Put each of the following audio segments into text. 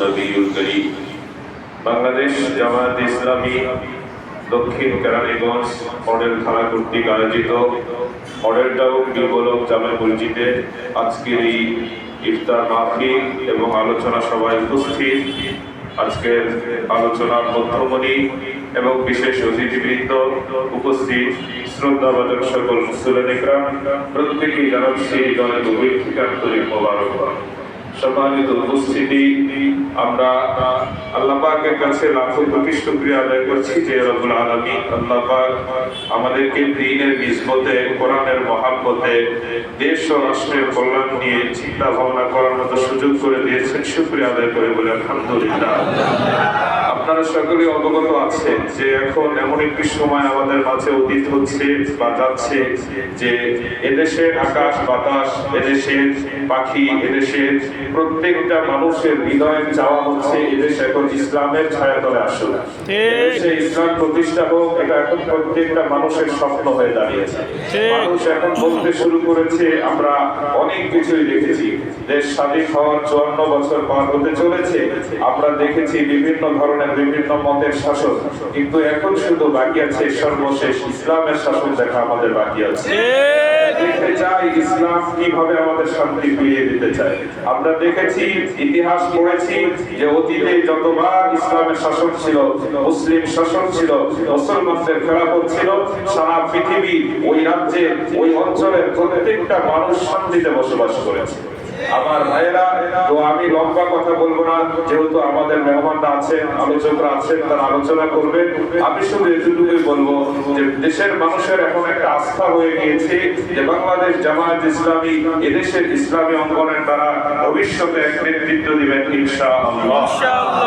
নবীল করিম। বাংলাদেশ জামায়াত ইসলামী দক্ষিণ কেরানীগঞ্জ মডেল থানা কর্তৃক আয়োজিত মডেল টাউন বিবলক জামে মসজিদে আজকের এই ইফতার মাহফিল এবং আলোচনা সভায় উপস্থিত আজকের আলোচনার মধ্যমণি এবং বিশেষ অতিথিবৃন্দ উপস্থিত শ্রদ্ধাবাদক সকল মুসলিকরা প্রত্যেকেই জানাচ্ছি দলের গভীর ঠিকান্তরিক মোবারকবাদ। সম্মানিত উপস্থিতি, আমরা আল্লাহ কাছে লাখো কোটি শুক্রিয়া আদায় করছি যে রবুল আলমী আল্লাহ আমাদেরকে দিনের নিসবতে কোরআনের মহাব্বতে, দেশ ও রাষ্ট্রের কল্যাণ নিয়ে চিন্তা ভাবনা করার মতো সুযোগ করে দিয়েছেন। শুক্রিয়া আদায় করে বলে আলহামদুলিল্লাহ। আপনারা সকলে অবগত আছেন যে এখন এমন একটি সময় আমাদের মাঝে অতীত হচ্ছে বা যাচ্ছে যে এদেশের আকাশ বাতাস এদেশের পাখি এদেশের প্রত্যেকটা মানুষের হৃদয়ের চাওয়া হচ্ছে এদেশ এখন ইসলামের ছায়াতলে আসুক। এদেশে ইসলাম প্রতিষ্ঠা হোক এটা এখন প্রত্যেকটা মানুষের স্বপ্ন হয়ে দাঁড়িয়েছে। মানুষ এখন বলতে শুরু করেছে আমরা অনেক কিছুই দেখেছি। দেশ স্বাধীন হওয়ার চুয়ান্ন বছর পার হতে চলেছে। আমরা দেখেছি বিভিন্ন ধরনের বিভিন্ন মতের শাসন কিন্তু এখন শুধু বাকি আছে সর্বশেষ ইসলামের শাসন দেখা আমাদের বাকি আছে। দেখতে চাই ইসলাম কীভাবে আমাদের শান্তি ফিরিয়ে দিতে চায়। আমরা দেখেছি ইতিহাস পড়েছি যে অতীতে যতবার ইসলামের শাসন ছিল মুসলিম শাসন ছিল মুসলমানদের খেলাফত ছিল সারা পৃথিবী ওই রাজ্যে ওই অঞ্চলের প্রত্যেকটা মানুষ শান্তিতে বসবাস করেছে। আমার ভাইয়েরা তো আমি লম্বা কথা বলব না যেহেতু আমাদের মেহমানরা আছেন আলোচকরা আছেন তারা আলোচনা করবেন আমি শুধু এটুকুই বলব যে দেশের মানুষের এখন একটা আস্থা হয়ে গিয়েছে যে বাংলাদেশ জামায়াত ইসলামী এদেশের ইসলামী অঙ্গনের দ্বারা ভবিষ্যতে এক নেতৃত্ব দিবেন ইনশাআল্লাহ।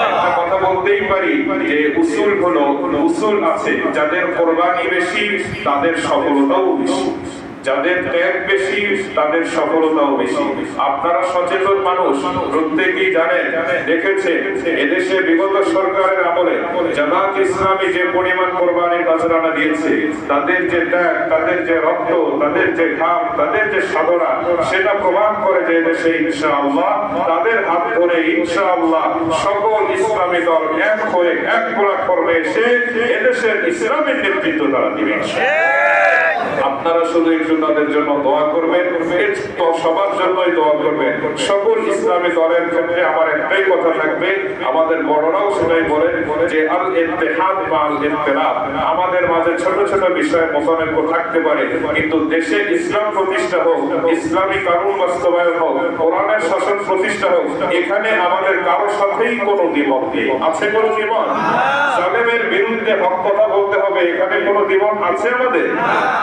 একটা কথা বলতেই পারি যে উসুল হলো উসুল আছে যাদের কোরবানি বেশি তাদের সফলতাও বেশি। যাদের ত্যাগ বেশি, তাদের সফলতাও বেশি। আপনারা সচেতন মানুষ। প্রত্যেকেই জানেন দেখেছে এদেশে বিগত সরকারের আমলে জামাত ইসলামী যে পরিমাণ কোরবানির বাজারানা দিয়েছে, তাদের যে ত্যাগ, তাদের যে রক্ত, তাদের যে ঘাম, তাদের যে সাধনা, সেটা প্রমাণ করে যে এদেশে ইনশাআল্লাহ, তাদের হাত ধরে ইনশাআল্লাহ সকল ইসলামী দল এক হয়ে এক গোলা করবে এসে এদেশের ইসলামের নেতৃত্ব তারা দিবে। আপনারা শুধু একটু তাদের জন্য দোয়া করবেন সবার জন্যই দোয়া করবেন। সকল ইসলামী দলের ক্ষেত্রে আমার একটাই কথা থাকবে, আমাদের বড়রাও সেটাই বলেন যে আল ইত্তেহাদ বা আল ইত্তেরাব আমাদের মাঝে ছোট ছোট বিষয়ে মতানৈক্য থাকতে পারে, কিন্তু দেশে ইসলাম প্রতিষ্ঠা হোক, ইসলামী কানুন বাস্তবায়ন হোক, কোরআনের শাসন প্রতিষ্ঠা হোক, এখানে আমাদের কারও সাথেই কোনো দ্বিমত নেই। আছে কোনো দ্বিমত? জালেমের বিরুদ্ধে কথা বলতে হবে, এখানে জীবন আছে আমাদের?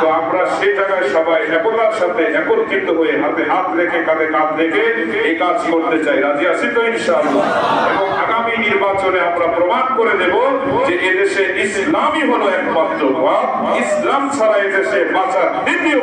তো আমরা জায়গায় সবাই একতার সাথে একত্রিত হয়ে হাতে হাত রেখে, কাঁধে কাঁধ রেখে এই কাজ করতে চাই। রাজি আছি তো ইনশাআল্লাহ? এবং আগামী নির্বাচনে আমরা প্রমাণ করে দেব যে এদেশে ইসলামই হলো একমাত্র ইসলাম ছাড়া এদেশে বাঁচার দ্বিতীয়